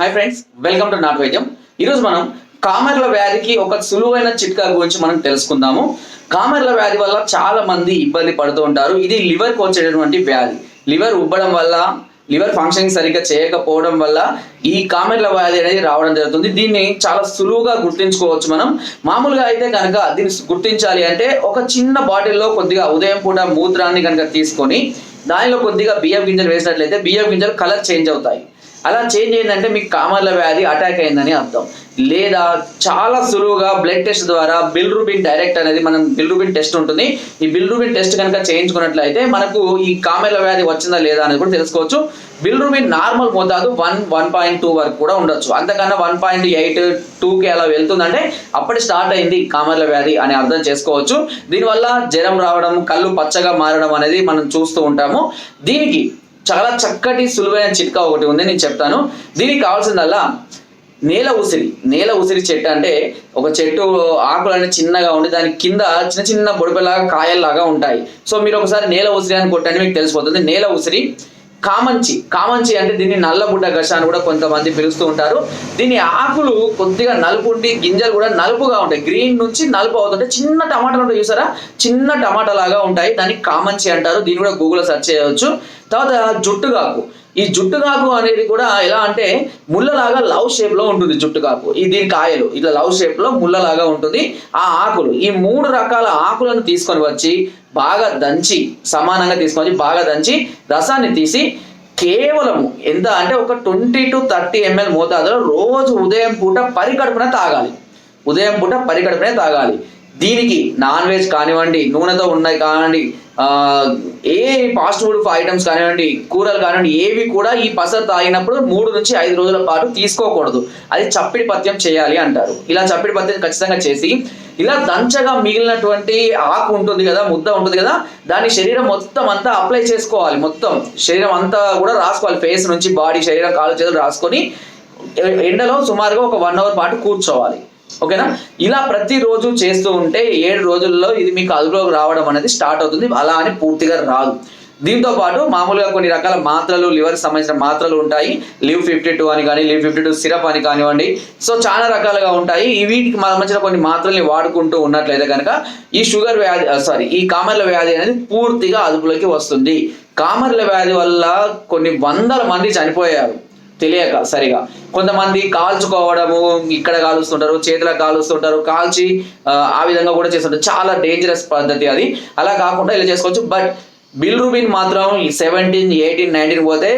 Hi friends welcome to నాట్ వైద్యం ఈరోజు మనం కామెర్ల వ్యాధికి ఒక సులువైన చిట్కా గురించి మనం తెలుసుకుందాము. కామెర్ల వ్యాధి వల్ల చాలా మంది ఇబ్బంది పడుతూ ఉంటారు. ఇది లివర్కి వచ్చేటటువంటి వ్యాధి. లివర్ ఉబ్బడం వల్ల లివర్ ఫంక్షనింగ్ సరిగ్గా చేయకపోవడం వల్ల ఈ కామెర్ల వ్యాధి అనేది రావడం జరుగుతుంది. దీన్ని చాలా సులువుగా గుర్తించుకోవచ్చు మనం. మామూలుగా అయితే కనుక దీన్ని గుర్తించాలి అంటే ఒక చిన్న బాటిల్లో కొద్దిగా ఉదయం పూట మూత్రాన్ని కనుక తీసుకొని దానిలో కొద్దిగా బియ్యం గింజలు వేసినట్లయితే బియ్యం గింజలు కలర్ చేంజ్ అవుతాయి. అలా చేంజ్ అయిందంటే మీకు కామర్ల వ్యాధి అటాక్ అయిందని అర్థం. లేదా చాలా సులువుగా బ్లడ్ టెస్ట్ ద్వారా బిల్రూబిన్ డైరెక్ట్ అనేది మనం బిల్రూబిన్ టెస్ట్ ఉంటుంది. ఈ బిల్రూబిన్ టెస్ట్ కనుక చేయించుకున్నట్లయితే మనకు ఈ కామెల వ్యాధి వచ్చిందా లేదా అనేది కూడా తెలుసుకోవచ్చు. బిల్రూబిన్ నార్మల్ మోతాదు వన్ వన్ పాయింట్ టూ వరకు కూడా ఉండొచ్చు. అంతకన్నా వన్ పాయింట్ ఎయిట్ టూకి అలా వెళ్తుందంటే అప్పటి స్టార్ట్ అయింది కామెర్ల వ్యాధి అని అర్థం చేసుకోవచ్చు. దీనివల్ల జ్వరం రావడం కళ్ళు పచ్చగా మారడం అనేది మనం చూస్తూ ఉంటాము. దీనికి చాలా చక్కటి సులువైన చిట్కా ఒకటి ఉంది నేను చెప్తాను. దీనికి కావాల్సిందల్లా నేల ఉసిరి. నేల ఉసిరి చెట్టు అంటే ఒక చెట్టు ఆకులన్నీ చిన్నగా ఉండి దాని కింద చిన్న చిన్న బొడిపెలాగా కాయల్లాగా ఉంటాయి. సో మీరు ఒకసారి నేల ఉసిరి అని కొట్టండి మీకు తెలిసిపోతుంది. నేల ఉసిరి కామంచి కామంచి అంటే దీన్ని నల్లబుడ్డ గష అని కూడా కొంతమంది పిలుస్తూ ఉంటారు. దీని ఆకులు కొద్దిగా నలుపు ఉండి గింజలు కూడా నలుపుగా ఉంటాయి. గ్రీన్ నుంచి నలుపు అవుతుంటే చిన్న టమాటాలు ఉంటాయి చూసారా? చిన్న టమాటా లాగా ఉంటాయి. దాన్ని కామంచి అంటారు. దీన్ని కూడా గూగుల్లో సెర్చ్ చేయవచ్చు. తర్వాత జుట్టుగాకు. ఈ జుట్టుగాకు అనేది కూడా ఎలా అంటే ముళ్ళలాగా లవ్ షేప్లో ఉంటుంది జుట్టుగాకు. ఈ దీని కాయలు ఇట్లా లవ్ షేప్లో ముళ్ళలాగా ఉంటుంది. ఆ ఆకులు ఈ మూడు రకాల ఆకులను తీసుకొని వచ్చి బాగా దంచి సమానంగా తీసుకొని వచ్చి బాగా దంచి రసాన్ని తీసి కేవలము ఎంత అంటే ఒక ట్వంటీ టు థర్టీ ఎంఎల్ మోతాదులో రోజు ఉదయం పూట పరికడుపున తాగాలి. ఉదయం పూట పరికడుపునే తాగాలి. దీనికి నాన్ వెజ్ కానివ్వండి నూనెతో ఉన్నాయి కానివ్వండి ఏ ఫాస్ట్ ఫుడ్ ఐటమ్స్ కానివ్వండి కూరలు కానివ్వండి ఏవి కూడా ఈ పసరు తాగినప్పుడు మూడు నుంచి ఐదు రోజుల పాటు తీసుకోకూడదు. అది చప్పిడి పత్యం చేయాలి అంటారు. ఇలా చప్పిడి పత్యం ఖచ్చితంగా చేసి ఇలా దంచగా మిగిలినటువంటి ఆకు ఉంటుంది కదా ముద్ద ఉంటుంది కదా దాన్ని శరీరం మొత్తం అంతా అప్లై చేసుకోవాలి మొత్తం. శరీరం అంతా కూడా రాసుకోవాలి. ఫేస్ నుంచి బాడీ శరీరం కాలు చేతులు రాసుకొని ఎండలో సుమారుగా ఒక వన్ అవర్ పాటు కూర్చోవాలి. ఓకేనా? ఇలా ప్రతిరోజు చేస్తూ ఉంటే ఏడు రోజుల్లో ఇది మీకు అదుపులోకి రావడం అనేది స్టార్ట్ అవుతుంది. అలా అని పూర్తిగా రాదు. దీంతో పాటు మామూలుగా కొన్ని రకాల మాత్రలు లివర్ సంబంధించిన మాత్రలు ఉంటాయి. లివ్ ఫిఫ్టీ టూ అని కానీ లివ్ ఫిఫ్టీ టూ సిరప్ అని కానివ్వండి. సో చాలా రకాలుగా ఉంటాయి. వీటికి సంబంధించిన కొన్ని మాత్రల్ని వాడుకుంటూ ఉన్నట్లయితే కనుక ఈ షుగర్ వ్యాధి సారీ ఈ కామర్ల వ్యాధి అనేది పూర్తిగా అదుపులోకి వస్తుంది. కామర్ల వ్యాధి వల్ల కొన్ని వందల మంది చనిపోయారు. తెలియక సరిగా. కొంతమంది కాల్చుకోవడము ఇక్కడ కాలుస్తుంటారు చేతులకు కాలుస్తుంటారు కాల్చి ఆ, విధంగా కూడా చేస్తుంటారు. చాలా డేంజరస్ పద్ధతి అది. అలా కాకుండా ఇలా చేసుకోవచ్చు. బట్ బిల్రూబిన్ మాత్రం సెవెంటీన్ ఎయిటీన్ నైన్టీన్ పోతే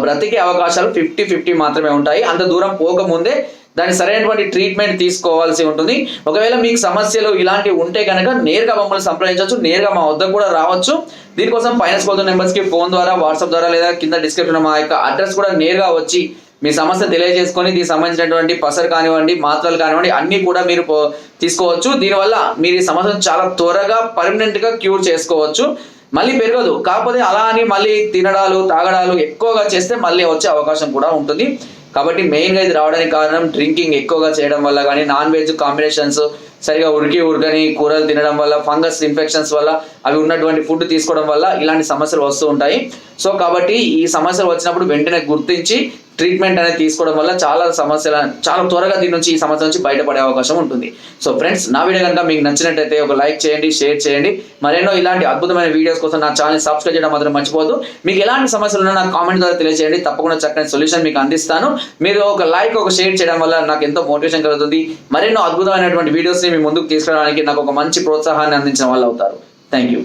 బ్రతికే అవకాశాలు ఫిఫ్టీ ఫిఫ్టీ మాత్రమే ఉంటాయి. అంత దూరం పోకముందే దాని సరైనటువంటి ట్రీట్మెంట్ తీసుకోవాల్సి ఉంటుంది. ఒకవేళ మీకు సమస్యలు ఇలాంటివి ఉంటే కనుక నేరుగా మమ్మల్ని సంప్రదించవచ్చు. నేరుగా మా వద్దకు కూడా రావచ్చు. దీనికోసం పైన స్పోతున్న నెంబర్స్కి ఫోన్ ద్వారా వాట్సాప్ ద్వారా లేదా కింద డిస్క్రిప్షన్ మా యొక్క అడ్రస్ కూడా నేరుగా వచ్చి మీ సమస్య తెలియజేసుకొని దీనికి సంబంధించినటువంటి పసరు కానివ్వండి మాత్రలు కానివ్వండి అన్ని కూడా మీరు పో- తీసుకోవచ్చు. దీనివల్ల మీరు ఈ సమస్యను చాలా త్వరగా పర్మనెంట్గా క్యూర్ చేసుకోవచ్చు. మళ్ళీ పెరగదు. కాకపోతే అలా అని మళ్ళీ తినడాలు తాగడాలు ఎక్కువగా చేస్తే మళ్ళీ వచ్చే అవకాశం కూడా ఉంటుంది. కాబట్టి మెయిన్గా ఇది రావడానికి కారణం డ్రింకింగ్ ఎక్కువగా చేయడం వల్ల కానీ నాన్ వెజ్ కాంబినేషన్స్ సరిగా ఉడికి ఉడకని కూరలు తినడం వల్ల ఫంగస్ ఇన్ఫెక్షన్స్ వల్ల అవి ఉన్నటువంటి ఫుడ్ తీసుకోవడం వల్ల ఇలాంటి సమస్యలు వస్తూ ఉంటాయి. సో కాబట్టి ఈ సమస్యలు వచ్చినప్పుడు వెంటనే గుర్తించి ట్రీట్మెంట్ అనేది తీసుకోవడం వల్ల చాలా సమస్యల చాలా త్వరగా దీని నుంచి ఈ సమస్య నుంచి బయటపడే అవకాశం ఉంటుంది. సో ఫ్రెండ్స్ నా వీడియో కనుక మీకు నచ్చినట్టయితే ఒక లైక్ చేయండి షేర్ చేయండి. మరెన్నో ఇలాంటి అద్భుతమైన వీడియోస్ కోసం నా ఛానల్ సబ్స్క్రైబ్ చేయడం మాత్రం మర్చిపోదు మీకు ఎలాంటి సమస్యలు ఉన్నా నాకు కామెంట్ ద్వారా తెలియజేయండి. తప్పకుండా చక్కని సొల్యూషన్ మీకు అందిస్తాను. మీరు ఒక లైక్ ఒక షేర్ చేయడం వల్ల నాకు ఎంతో మోటివేషన్ కలుగుతుంది. మరెన్నో అద్భుతమైనటువంటి వీడియోస్ని మీ ముందుకు తీసుకురావడానికి నాకు ఒక మంచి ప్రోత్సాహాన్ని అందించిన వాళ్ళు అవుతారు. Thank you.